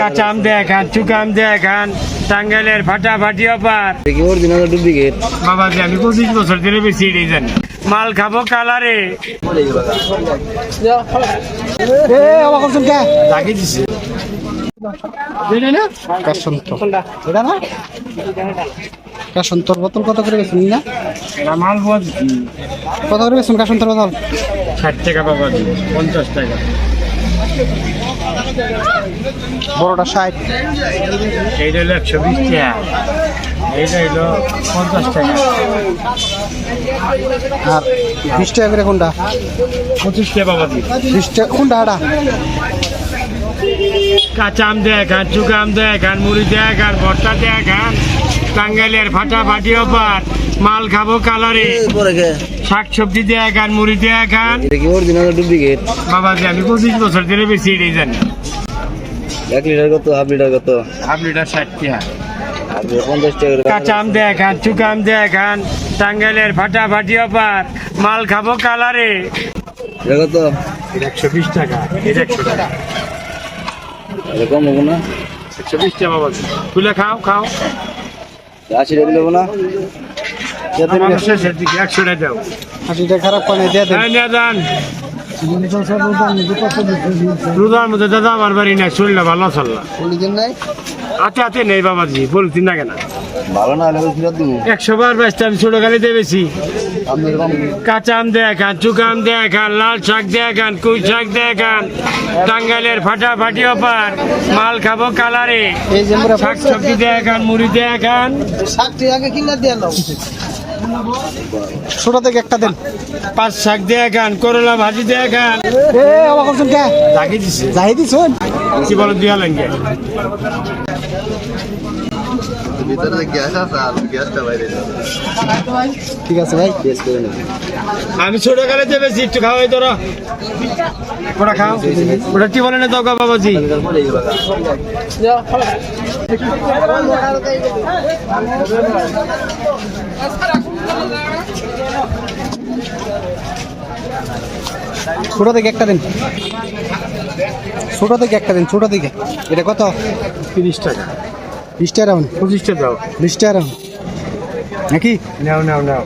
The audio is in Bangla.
কাঁচা আম দেখান চুকা আম দেখান টাঙ্গাইলের ফাটাফাটি অপার। দেখি অরিজিনাল ডুপ্লিকেট। বাবাজি আমি পঁচিশ বছর ধরে বেশি এটাই জানি। মাল খাব কালারে। লাগিয়ে দিছে। কাশন্তর বোতল কত করে বেছেন না মাল কত করে বেছেন কাশন্তর বোতল? ষাট টাকা পঞ্চাশ টাকা। বড়টা ষাট। এইটা হলো একশো বিশ টাকা। এইটা হলো পঞ্চাশ টাকা। আর বিশ টাকা করে কোনটা? পঁচিশ টাকা বাবাজি বিশ টাকা কোনটা হাটা? কাঁচা আম দেখান চুকা আম দেখান মুড়ি দেয় দেখান ভর্তা দেখান টাঙ্গাইলের ফাটাফাটি অপার মাল খাব কালারে। শাক সবজি দেখান মুড়ি দেখান দেখি অরিজিনাল ডুপ্লিকেট বাবাজি আমি পঁচিশ বছর ধরে বেশি এটাই জানি। এক লিটার কত? হাফ লিটার কত? হাফ লিটার ষাট টাকা দেখান দেখান টাঙ্গাইলের ফাটাফাটি অপার মাল খাব কালারে। এটা কত? একশো বিশ টাকা এটা একশো টাকা। এটা হব না। একশো বিশ টাকা বাবাজি তুলে খাও খাও। আশি টাকা দেবো না? হাঁটিটা খারাপ পানি দিয়ে দেন। হ্যাঁ রোজার মধ্যে দাদা আমার বাড়ি নাই শরীরটা ভালো চললা নাই? আতে আতে নেই বাবাজি না। ভালো একশো বার ব্যস্ত আমি ছোট দেখান দেখান লাল শাক দেখান কুই শাক দেখান টাঙ্গাইলের ফাটাফাটি অপার মাল খাব কালারে শাক সবজি দেখান মুড়ি দেখান শাকটি আগে কিনা দিয়ে নাও। ছোট থেকে একটা দেন। পাঁচ শাক দিয়ে খান করলা ভাজি দেখান এ অবাক করছেন কে? জাগি দিছে। জাগি দিছেন? কি বলো দিয়া লাগে ভিতরে গ্যাস আছে আর গ্যাসটা বাইরে ঠিক আছে ভাই টেস্ট করে নেবে আমি ছোট গাড়িতে বেশি একটু খাওয়াই তোরা। ওটা খাও। ওটা কি বলে না দোকা বাবাজি? ছোট থেকে একটা দিন। ছোট থেকে একটা দিন ছোট থেকে এটা কত? তিরিশ টাকা। বিশ টাকা রাউন্ড পঁচিশটা দাও। বিশ টাকা রাউন্ড নাকি? নাও নাও নাও।